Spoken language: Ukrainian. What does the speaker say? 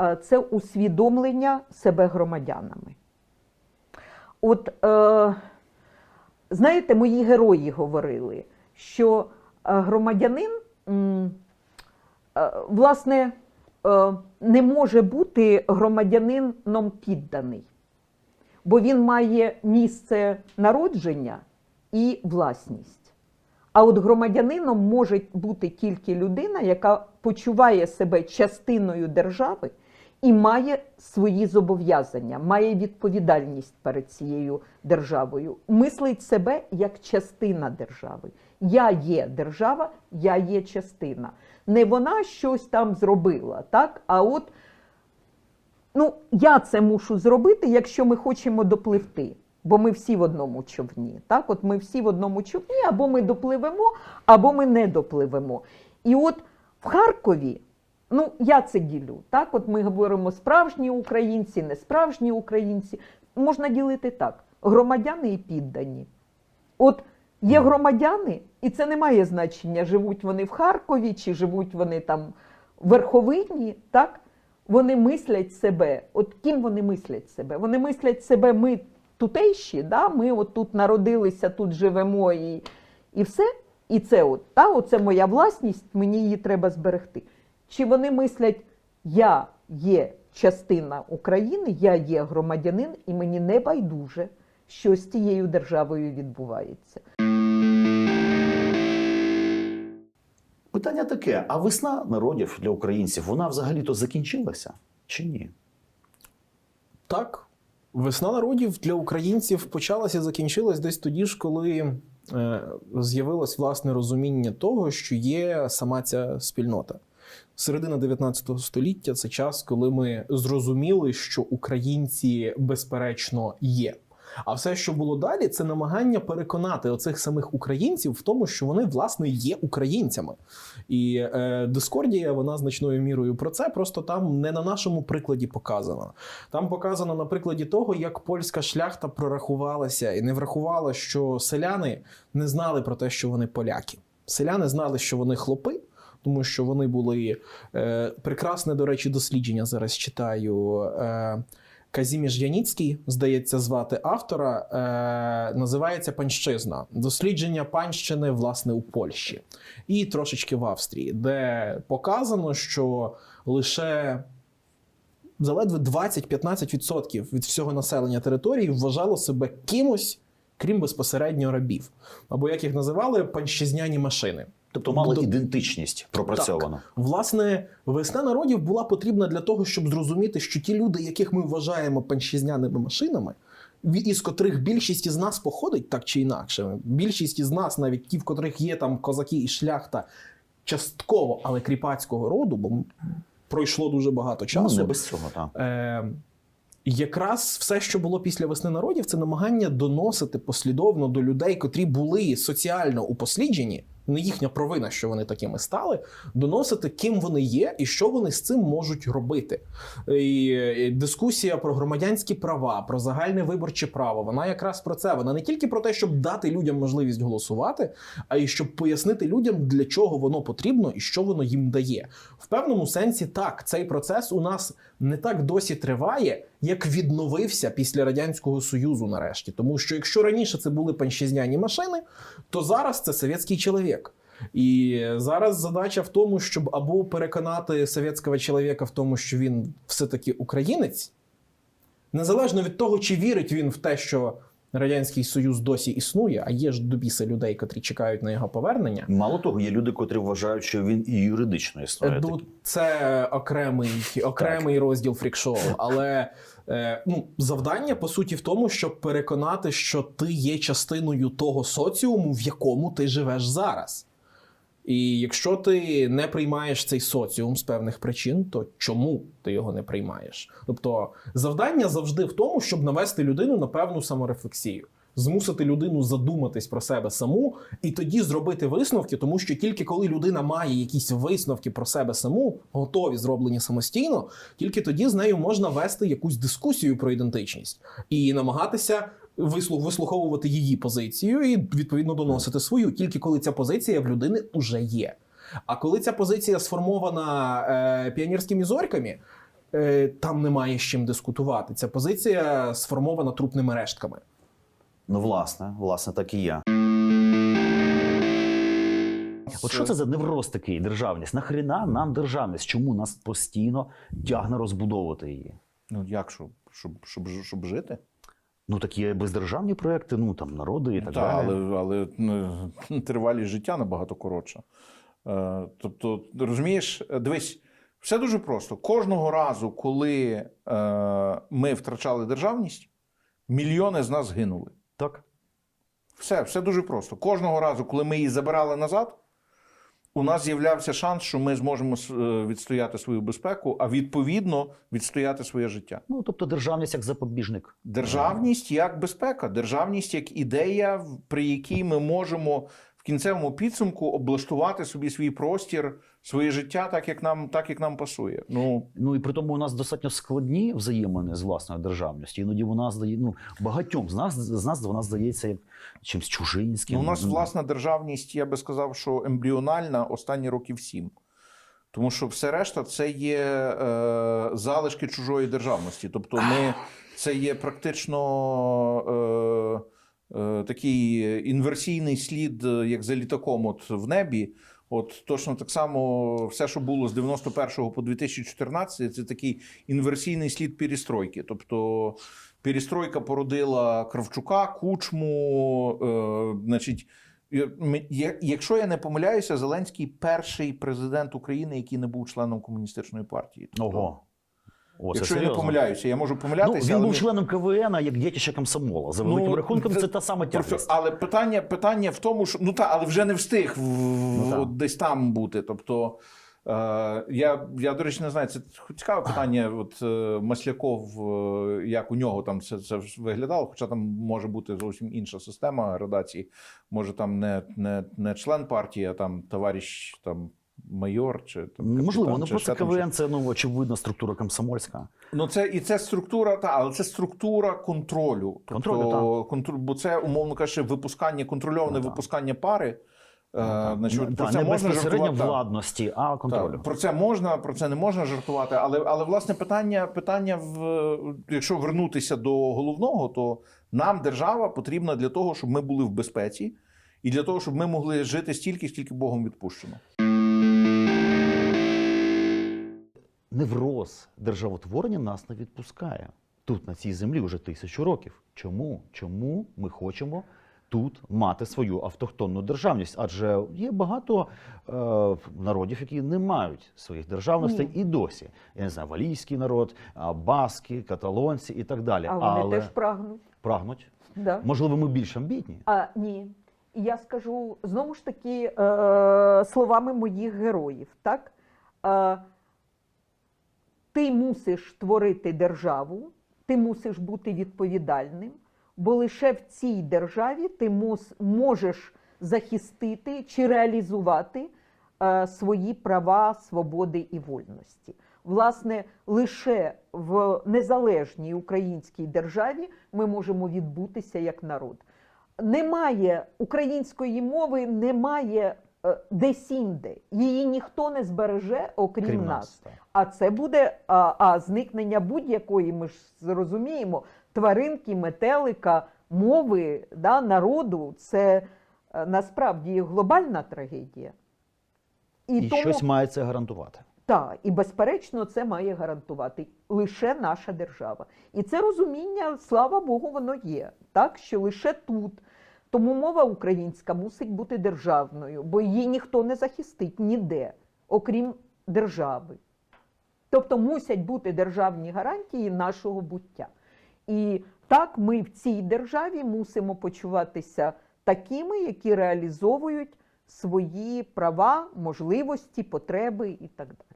е, це усвідомлення себе громадянами. От, е, знаєте, мої герої говорили, що е, громадянин, власне, не може бути громадянином підданий, бо він має місце народження і власність. А от громадянином може бути тільки людина, яка почуває себе частиною держави і має свої зобов'язання, має відповідальність перед цією державою, мислить себе як частина держави. Я є держава, я є частина. Не вона щось там зробила, так? а от ну, я це мушу зробити, якщо ми хочемо допливти. Бо ми всі в одному човні. Так? От ми всі в одному човні, або ми допливемо, або ми не допливемо. І от в Харкові, ну я це ділю. Так? От ми говоримо справжні українці, не справжні українці. Можна ділити так: громадяни і піддані. От є громадяни, і це не має значення, живуть вони в Харкові чи живуть вони там в Верховині, так? Вони мислять себе. От ким вони мислять себе? Вони мислять себе, ми тутейші, да? ми от тут народилися, тут живемо і, і все. І це от, та, оце моя власність, мені її треба зберегти. Чи вони мислять, я є частина України, я є громадянин, і мені не байдуже, що з тією державою відбувається. Питання таке: а весна народів для українців вона взагалі-то закінчилася чи ні? Так, весна народів для українців почалася і закінчилась десь тоді ж, коли е, з'явилось власне розуміння того, що є сама ця спільнота. Середина 19 століття це час, коли ми зрозуміли, що українці безперечно є. А все, що було далі, це намагання переконати оцих самих українців в тому, що вони власне є українцями. І е, Дискордія вона значною мірою про це, просто там не на нашому прикладі показано. Там показано на прикладі того, як польська шляхта прорахувалася і не врахувала, що селяни не знали про те, що вони поляки. Селяни знали, що вони хлопи. Тому що вони були е, прекрасне, до речі, дослідження. Зараз читаю. Е, Казіміш Яніцький, здається, звати автора, е, називається Панщизна. Дослідження панщини, власне, у Польщі і трошечки в Австрії, де показано, що лише заледве 20-15% від всього населення території вважало себе кимось, крім безпосередньо рабів. Або як їх називали, панщизняні машини. Тобто мали До- ідентичність пропрацьовану. Власне, весна народів була потрібна для того, щоб зрозуміти, що ті люди, яких ми вважаємо панщизняними машинами, із котрих більшість із нас походить так чи інакше. Більшість із нас, навіть ті, в котрих є там козаки і шляхта, частково, але кріпацького роду, бо пройшло дуже багато Ну, часу. не без цього, так. Е, якраз все, що було після весни народів, це намагання доносити послідовно до людей, котрі були соціально упосліджені. Не їхня провина, що вони такими стали, доносити, ким вони є і що вони з цим можуть робити. І дискусія про громадянські права, про загальне виборче право. Вона якраз про це. Вона не тільки про те, щоб дати людям можливість голосувати, а й щоб пояснити людям, для чого воно потрібно і що воно їм дає. В певному сенсі, так, цей процес у нас не так досі триває, як відновився після радянського союзу, нарешті. Тому що якщо раніше це були панщизняні машини, то зараз це совєтський чоловік. І зараз задача в тому, щоб або переконати совєтського чоловіка в тому, що він все-таки українець, незалежно від того, чи вірить він в те, що Радянський Союз досі існує, а є ж до біса людей, котрі чекають на його повернення. Мало того, є люди, котрі вважають, що він і юридично існує. Ну, це окремий, окремий розділ фрікшоу. Але е, ну, завдання по суті в тому, щоб переконати, що ти є частиною того соціуму, в якому ти живеш зараз. І якщо ти не приймаєш цей соціум з певних причин, то чому ти його не приймаєш? Тобто завдання завжди в тому, щоб навести людину на певну саморефлексію, змусити людину задуматись про себе саму, і тоді зробити висновки, тому що тільки коли людина має якісь висновки про себе саму, готові зроблені самостійно, тільки тоді з нею можна вести якусь дискусію про ідентичність і намагатися вислуховувати її позицію і відповідно доносити свою, тільки коли ця позиція в людини уже є. А коли ця позиція сформована е, піонерськими зорьками, е, там немає з чим дискутувати. Ця позиція сформована трупними рештками. Ну, власне, власне, так і є. От що це за невроз такий державність? Нахрена нам державність? Чому нас постійно тягне розбудовувати її? Ну як щоб, щоб, щоб, щоб жити? Ну так є бездержавні проекти, ну там народи і так Та, далі. але, але ну, тривалість життя набагато коротша. Е, тобто, розумієш, дивись, все дуже просто. Кожного разу, коли е, ми втрачали державність, мільйони з нас гинули. Так. Все, все дуже просто. Кожного разу, коли ми її забирали назад, у нас з'являвся шанс, що ми зможемо е, відстояти свою безпеку, а відповідно відстояти своє життя. Ну тобто державність як запобіжник. Державність як безпека, державність як ідея, при якій ми можемо в кінцевому підсумку облаштувати собі свій простір, своє життя так, як нам, так, як нам пасує. Ну, Ну і при тому у нас достатньо складні взаємини з власною державністю. Іноді вона здає ну багатьом з нас з нас вона здається як чимсь чужинським. ну, у нас Ну, власна державність, я би сказав, що ембріональна останні років сім. Тому що все решта це є е, залишки чужої державності. Тобто, ми це є практично е, е, такий інверсійний слід, е, як за літаком, от в небі. От точно так само все, що було з 91 по 2014, це такий інверсійний слід перестройки. Тобто перестройка породила Кравчука, Кучму. Е, значить, якщо я не помиляюся, Зеленський перший президент України, який не був членом комуністичної партії. Тобто, Ого. О, це якщо я не помиляюся, я можу Ну, помилятися. він але був членом КВН, а як дітище комсомола. За великим Ну, рахунком, це- це та сама тяглість. але питання, питання в тому, що ну та, але вже не встиг в, Ну, от десь там бути. Тобто, е, я, я, до речі, не знаю, це цікаве питання. От е, Масляков, е, як у нього там це, це виглядало, хоча там може бути зовсім інша система градації. Може, там не, не, не член партії, а там товариш там. Майор чи там Можливо, капітан, ну чи просто ще там КВН це ну очевидно структура комсомольська. Ну, це і це структура, та, але це структура контролю. Контролю, тобто, контроль, бо це, умовно кажучи, випускання, контрольоване Ну, випускання пари. Е, значить, Ну, про та, це не можна безпосередньо жартувати. владності, а контролю. Про це можна, про це не можна жартувати. Але, але власне питання, питання в якщо вернутися до головного, то нам держава потрібна для того, щоб ми були в безпеці, і для того, щоб ми могли жити стільки, скільки Богом відпущено. Невроз державотворення нас не відпускає. Тут, на цій землі, вже тисячу років. Чому? Чому ми хочемо тут мати свою автохтонну державність? Адже є багато е, народів, які не мають своїх державностей Ні. і досі. Я не знаю, валійський народ, баски, каталонці і так далі. А вони Але теж прагнуть. прагнуть. Да. Можливо, ми більш амбітні. А ні. Я скажу знову ж таки е, словами моїх героїв. Так? Е, ти мусиш творити державу, ти мусиш бути відповідальним, бо лише в цій державі ти можеш захистити чи реалізувати е, свої права, свободи і вольності. Власне, лише в незалежній українській державі ми можемо відбутися як народ. Немає української мови, немає е, десь-інде. Її ніхто не збереже, окрім Крім нас. нас. А це буде а, а зникнення будь-якої, ми ж зрозуміємо, тваринки, метелика, мови, да, народу це е, насправді глобальна трагедія. І, щось має це гарантувати. так, і безперечно, це має гарантувати лише наша держава. І це розуміння, слава Богу, воно є. Так, що лише тут. Тому мова українська мусить бути державною, бо її ніхто не захистить ніде, окрім держави. Тобто мусять бути державні гарантії нашого буття. І так ми в цій державі мусимо почуватися такими, які реалізовують свої права, можливості, потреби і так далі.